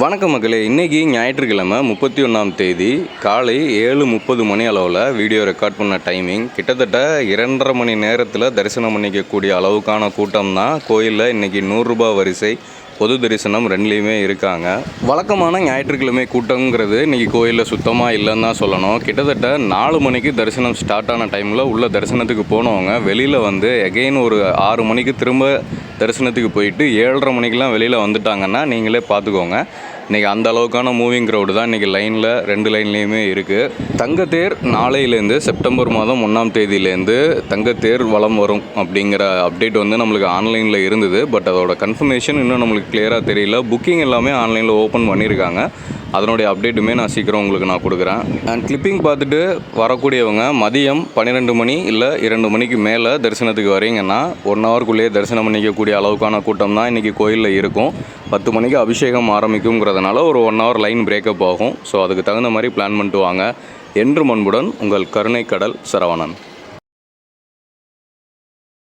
வணக்கம் மக்களே இன்றைக்கி ஞாயிற்றுக்கிழமை முப்பத்தி ஒன்றாம் தேதி காலை ஏழு முப்பது மணி அளவில் வீடியோ ரெக்கார்ட் பண்ண டைமிங் கிட்டத்தட்ட இரண்டரை மணி நேரத்தில் தரிசனம் பண்ணிக்கக்கூடிய அளவுக்கான கூட்டம் தான். கோயிலில் இன்றைக்கி நூறுரூபா வரிசை பொது தரிசனம் ரெண்டுலேயுமே இருக்காங்க. வழக்கமான ஞாயிற்றுக்கிழமை கூட்டங்கிறது இன்றைக்கி கோயிலில் சுத்தமாக இல்லைன்னு தான் சொல்லணும். கிட்டத்தட்ட நாலு மணிக்கு தரிசனம் ஸ்டார்ட் ஆன டைமில் உள்ள தரிசனத்துக்கு போனவங்க வெளியில் வந்து எகெயின் ஒரு ஆறு மணிக்கு திரும்ப தரிசனத்துக்கு போயிட்டு ஏழரை மணிக்கெலாம் வெளியில் வந்துட்டாங்கன்னா நீங்களே பார்த்துக்கோங்க. இன்றைக்கி அந்த அளவுக்கான மூவிங் க்ரௌடு தான் இன்றைக்கி லைனில் ரெண்டு லைன்லேயுமே இருக்குது தங்கத்தேர் நாளையிலேருந்து செப்டம்பர் மாதம் ஒன்றாம் தேதியிலேருந்து தங்கத்தேர் வலம் வரும் அப்படிங்கிற அப்டேட் வந்து நம்மளுக்கு ஆன்லைனில் இருந்தது. பட் அதோட கன்ஃபர்மேஷன் இன்னும் நம்மளுக்கு கிளியராக தெரியல. புக்கிங் எல்லாமே ஆன்லைனில் ஓப்பன் பண்ணியிருக்காங்க. அதனுடைய அப்டேட்டுமே நான் சீக்கிரம் உங்களுக்கு நான் கொடுக்குறேன். அண்ட் கிளிப்பிங் பார்த்துட்டு வரக்கூடியவங்க மதியம் பன்னிரெண்டு மணி இல்லை இரண்டு மணிக்கு மேலே தரிசனத்துக்கு வரீங்கன்னா ஒன் ஹவர்க்குள்ளேயே தரிசனம் பண்ணிக்கக்கூடிய அளவுக்கான கூட்டம் தான் இன்றைக்கி கோயிலில் இருக்கும். பத்து மணிக்கு அபிஷேகம் ஆரம்பிக்குங்கிறதுனால ஒரு one hour line break up ஆகும். ஸோ அதுக்கு தகுந்த மாதிரி பிளான் பண்ணிட்டு வாங்க. என்று மண்புடன் உங்கள் கருணை கடல் சரவணன்.